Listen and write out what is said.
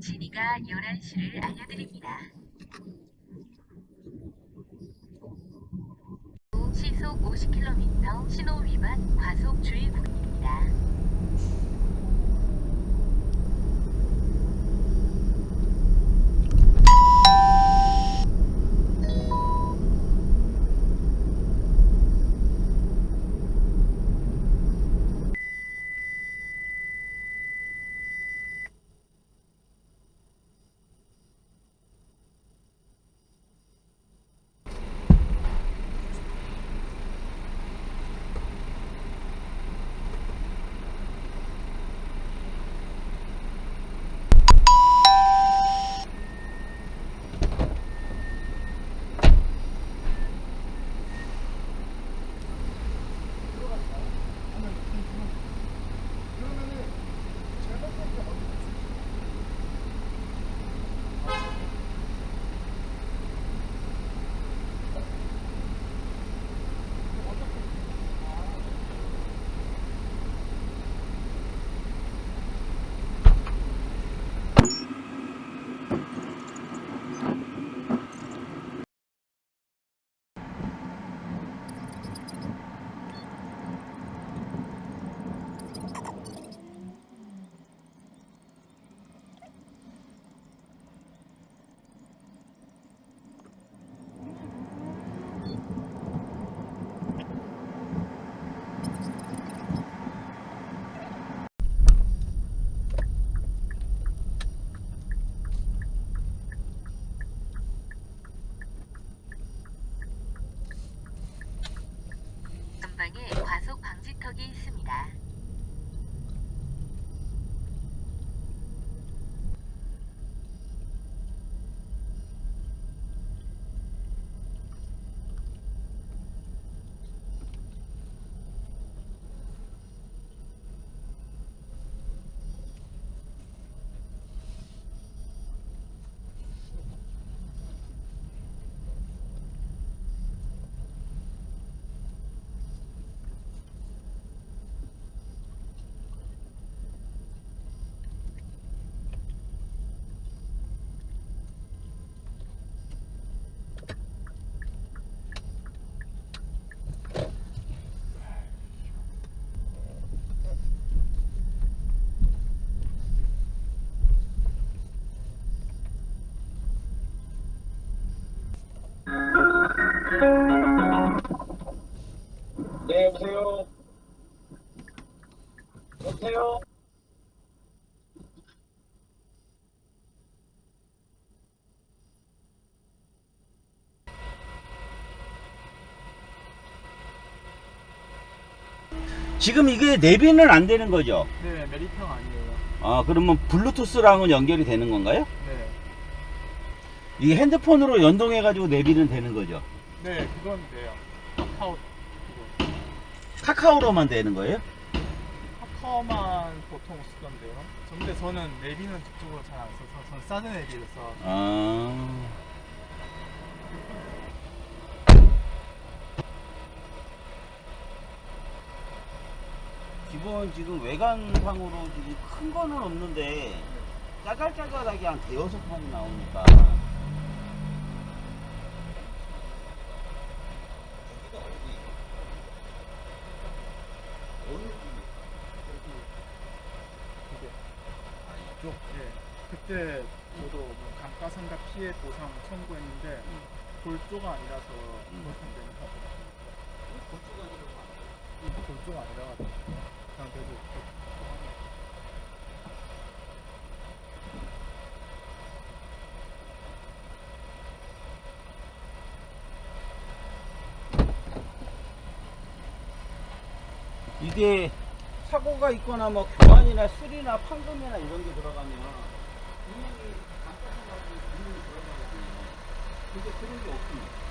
진이가 11시를 알려드립니다. 시속 50km 신호 위반 과속 주의구입니다. 방지턱이 있습니다. 네, 여보세요. 여보세요. 지금 이게 내비는 안 되는 거죠? 네, 메리평 아니에요. 아, 그러면 블루투스랑은 연결이 되는 건가요? 네. 이게 핸드폰으로 연동해가지고 내비는 되는 거죠? 네, 그건 돼요. 카카오. 카카오로만 되는 거예요? 카카오만 보통 쓰던데요. 근데 저는 내비는 그쪽으로 잘 안 써서, 전 사드 내비를 써. 아. 기본 지금 외관상으로 지금 큰 거는 없는데 짜잘짜잘하게 한 대여섯 판이 나오니까 그게. 아, 이쪽? 네. 그때 저도 뭐 감가상각 피해 보상 청구했는데, 골조가 아니라서 보상되는 거 골조가 아니라 가지고 그냥 그래도 이게. 사고가 있거나 뭐 교환이나 수리나 판금이나 이런 게 들어가면 분명히 감가상각이 분명히 들어가거든요. 근데 그런 게 없습니다.